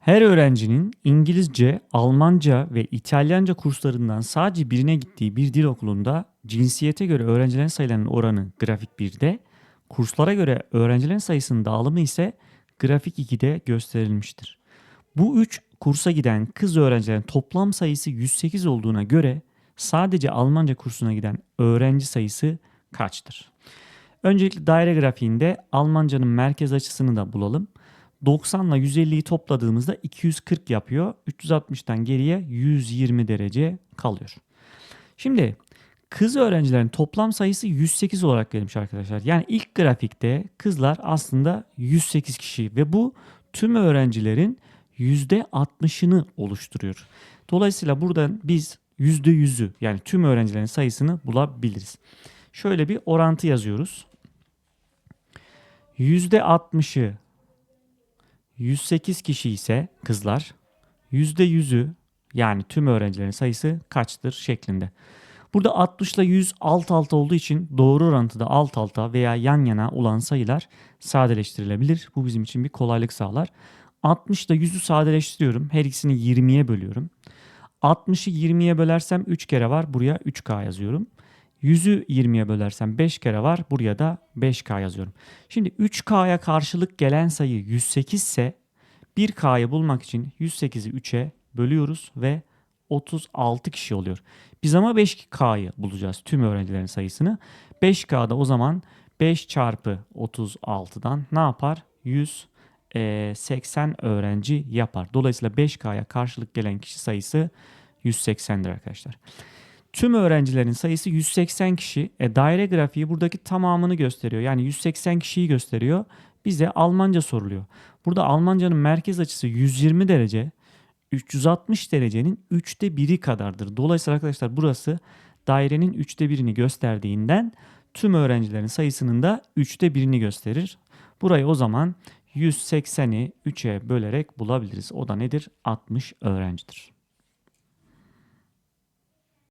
Her öğrencinin İngilizce, Almanca ve İtalyanca kurslarından sadece birine gittiği bir dil okulunda cinsiyete göre öğrencilerin sayılarının oranı grafik 1'de, kurslara göre öğrencilerin sayısının dağılımı ise grafik 2'de gösterilmiştir. Bu üç kursa giden kız öğrencilerin toplam sayısı 108 olduğuna göre sadece Almanca kursuna giden öğrenci sayısı kaçtır? Öncelikle daire grafiğinde Almancanın merkez açısını da bulalım. 90 ile 150'yi topladığımızda 240 yapıyor. 360'tan geriye 120 derece kalıyor. Şimdi kız öğrencilerin toplam sayısı 108 olarak verilmiş arkadaşlar. Yani ilk grafikte kızlar aslında 108 kişi ve bu tüm öğrencilerin %60'ını oluşturuyor. Dolayısıyla buradan biz %100'ü yani tüm öğrencilerin sayısını bulabiliriz. Şöyle bir orantı yazıyoruz. %60'ı 108 kişi ise kızlar %100'ü yani tüm öğrencilerin sayısı kaçtır şeklinde. Burada 60 ile 100 alt alta olduğu için doğru orantıda alt alta veya yan yana olan sayılar sadeleştirilebilir. Bu bizim için bir kolaylık sağlar. 60 ile 100'ü sadeleştiriyorum. Her ikisini 20'ye bölüyorum. 60'ı 20'ye bölersem 3 kere var. Buraya 3K yazıyorum. 100'ü 20'ye bölersem 5 kere var. Buraya da 5K yazıyorum. Şimdi 3K'ya karşılık gelen sayı 108 ise 1K'yı bulmak için 108'i 3'e bölüyoruz ve 36 kişi oluyor. Biz ama 5K'yı bulacağız tüm öğrencilerin sayısını. 5K'da o zaman 5 çarpı 36'dan ne yapar? 180 öğrenci yapar. Dolayısıyla 5K'ya karşılık gelen kişi sayısı 180'dir arkadaşlar. Tüm öğrencilerin sayısı 180 kişi. E, daire grafiği buradaki tamamını gösteriyor. Yani 180 kişiyi gösteriyor. Bize Almanca soruluyor. Burada Almancanın merkez açısı 120 derece. 360 derecenin 3'te 1'i kadardır. Dolayısıyla arkadaşlar burası dairenin 3'te 1'ini gösterdiğinden tüm öğrencilerin sayısının da 3'te 1'ini gösterir. Burayı o zaman 180'i 3'e bölerek bulabiliriz. O da nedir? 60 öğrencidir.